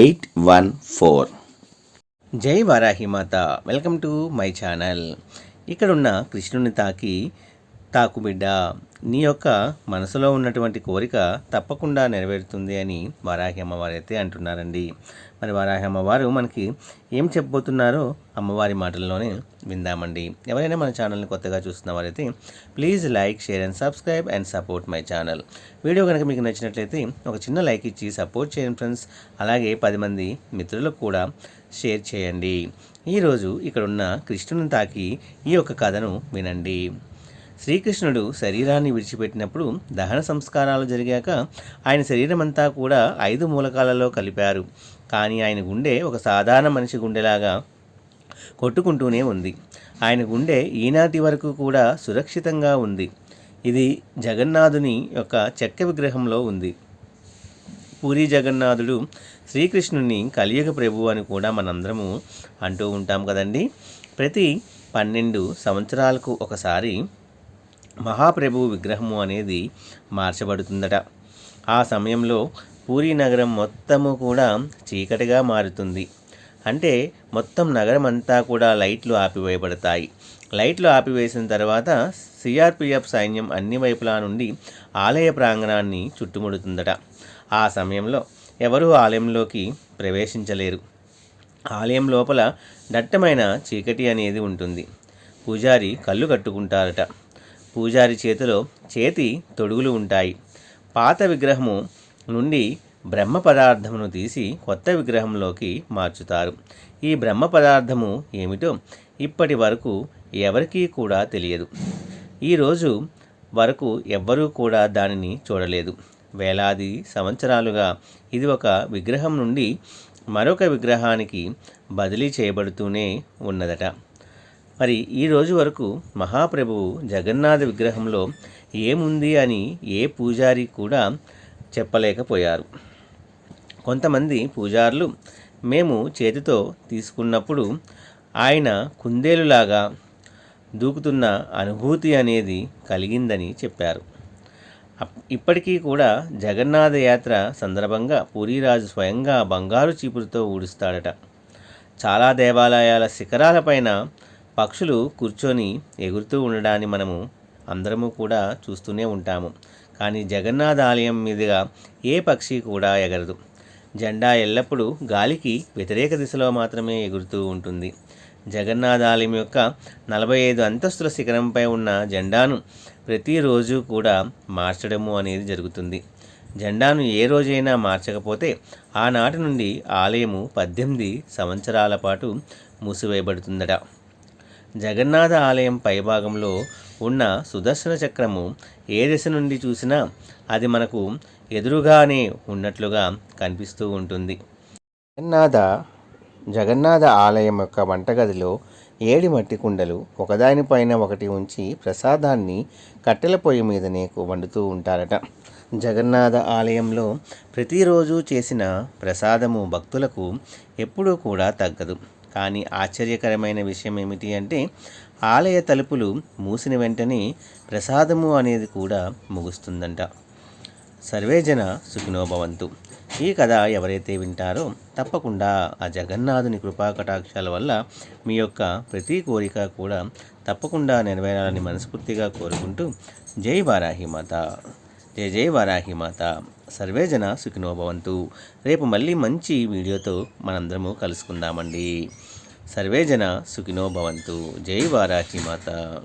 eight one four. జై Varahimata welcome to my channel. ఇక్కడున్న కృష్ణుని తాకి తాకు బిడ్డ నీ యొక్క మనసులో ఉన్నటువంటి కోరిక తప్పకుండా నెరవేరుతుంది అని వారాహి అమ్మవారు అయితే అంటున్నారండి. మరి వారాహి అమ్మవారు మనకి ఏం చెప్పబోతున్నారో అమ్మవారి మాటల్లోనే విందామండి. ఎవరైనా మన ఛానల్ని కొత్తగా చూస్తున్న వారైతే please like share and subscribe and support my channel. Video కనుక మీకు నచ్చినట్లయితే ఒక చిన్న లైక్ ఇచ్చి సపోర్ట్ చేయండి ఫ్రెండ్స్. అలాగే పది మంది మిత్రులకు కూడా షేర్ చేయండి. ఈరోజు ఇక్కడున్న కృష్ణుని తాకి ఈ యొక్క కథను వినండి. శ్రీకృష్ణుడు శరీరాన్ని విడిచిపెట్టినప్పుడు దహన సంస్కారాలు జరిగాక ఆయన శరీరం అంతా కూడా ఐదు మూలకాలలో కలిపారు. కానీ ఆయన గుండె ఒక సాధారణ మనిషి గుండెలాగా కొట్టుకుంటూనే ఉంది. ఆయన గుండె ఈనాటి వరకు కూడా సురక్షితంగా ఉంది. ఇది జగన్నాథుని యొక్క చెక్క విగ్రహంలో ఉంది. పూరి జగన్నాథుడు శ్రీకృష్ణుని కలియుగ ప్రభు అని కూడా మనందరము అంటూ ఉంటాం కదండి. ప్రతి పన్నెండు సంవత్సరాలకు ఒకసారి మహాప్రభు విగ్రహము అనేది మార్చబడుతుందట. ఆ సమయంలో పూరి నగరం మొత్తము కూడా చీకటిగా మారుతుంది. అంటే మొత్తం నగరం అంతా కూడా లైట్లు ఆపివేయబడతాయి. లైట్లు ఆపివేసిన తర్వాత సిఆర్పిఎఫ్ సైన్యం అన్ని వైపులా నుండి ఆలయ ప్రాంగణాన్ని చుట్టుముడుతుందట. ఆ సమయంలో ఎవరూ ఆలయంలోకి ప్రవేశించలేరు. ఆలయం లోపల దట్టమైన చీకటి అనేది ఉంటుంది. పూజారి కళ్ళు కట్టుకుంటారట. పూజారి చేతిలో చేతి తొడుగులు ఉంటాయి. పాత విగ్రహము నుండి బ్రహ్మ పదార్థమును తీసి కొత్త విగ్రహంలోకి మార్చుతారు. ఈ బ్రహ్మ పదార్థము ఏమిటో ఇప్పటి వరకు ఎవరికీ కూడా తెలియదు. ఈరోజు వరకు ఎవ్వరూ కూడా దానిని చూడలేదు. వేలాది సంవత్సరాలుగా ఇది ఒక విగ్రహం నుండి మరొక విగ్రహానికి బదిలీ చేయబడుతూనే ఉన్నదట. మరి ఈ రోజు వరకు మహాప్రభువు జగన్నాథ విగ్రహంలో ఏముంది అని ఏ పూజారి కూడా చెప్పలేకపోయారు. కొంతమంది పూజారులు మేము చేతితో తీసుకున్నప్పుడు ఆయన కుందేలులాగా దూకుతున్న అనుభూతి అనేది కలిగిందని చెప్పారు. అప్- ఇప్పటికీ కూడా జగన్నాథ యాత్ర సందర్భంగా పూరీరాజు స్వయంగా బంగారు చీపురుతో ఊడుస్తాడట. చాలా దేవాలయాల శిఖరాలపైన పక్షులు కూర్చొని ఎగురుతూ ఉండడాన్ని మనము అందరము కూడా చూస్తూనే ఉంటాము. కానీ జగన్నాథ ఆలయం మీదుగా ఏ పక్షి కూడా ఎగరదు. జెండా ఎల్లప్పుడూ గాలికి వ్యతిరేక దిశలో మాత్రమే ఎగురుతూ ఉంటుంది. జగన్నాథ ఆలయం యొక్క నలభై ఐదు అంతస్తుల శిఖరంపై ఉన్న జెండాను ప్రతిరోజు కూడా మార్చడము అనేది జరుగుతుంది. జెండాను ఏ రోజైనా మార్చకపోతే ఆనాటి నుండి ఆలయము పద్దెనిమిది సంవత్సరాల పాటు మూసివేయబడుతుందట. జగన్నాథ ఆలయం పైభాగంలో ఉన్న సుదర్శన చక్రము ఏ దిశ నుండి చూసినా అది మనకు ఎదురుగానే ఉన్నట్లుగా కనిపిస్తూ ఉంటుంది. జగన్నాథ జగన్నాథ ఆలయం యొక్క వంటగదిలో ఏడి మట్టి కుండలు ఒకదానిపైన ఒకటి ఉంచి ప్రసాదాన్ని కట్టెల పొయ్యి మీదనే వండుతూ ఉంటారట. జగన్నాథ ఆలయంలో ప్రతిరోజు చేసిన ప్రసాదము భక్తులకు ఎప్పుడూ కూడా తగ్గదు. కానీ ఆశ్చర్యకరమైన విషయం ఏమిటి అంటే ఆలయ తలుపులు మూసిన వెంటనే ప్రసాదము అనేది కూడా ముగుస్తుందంట. సర్వేజన సుఖినోభవంతు. ఈ కథ ఎవరైతే వింటారో తప్పకుండా ఆ జగన్నాథుని కృపాకటాక్షాల వల్ల మీ యొక్క ప్రతి కోరిక కూడా తప్పకుండా నెరవేరాలని మనస్ఫూర్తిగా కోరుకుంటూ జై వారాహి మాత. జై జయ వారాహి మాత. సర్వేజన సుఖినోభవంతు రేపు మళ్ళీ మంచి వీడియోతో మనందరము కలుసుకుందామండి. సర్వేజన సుఖినో భవంతు. జై వారాహి మాత.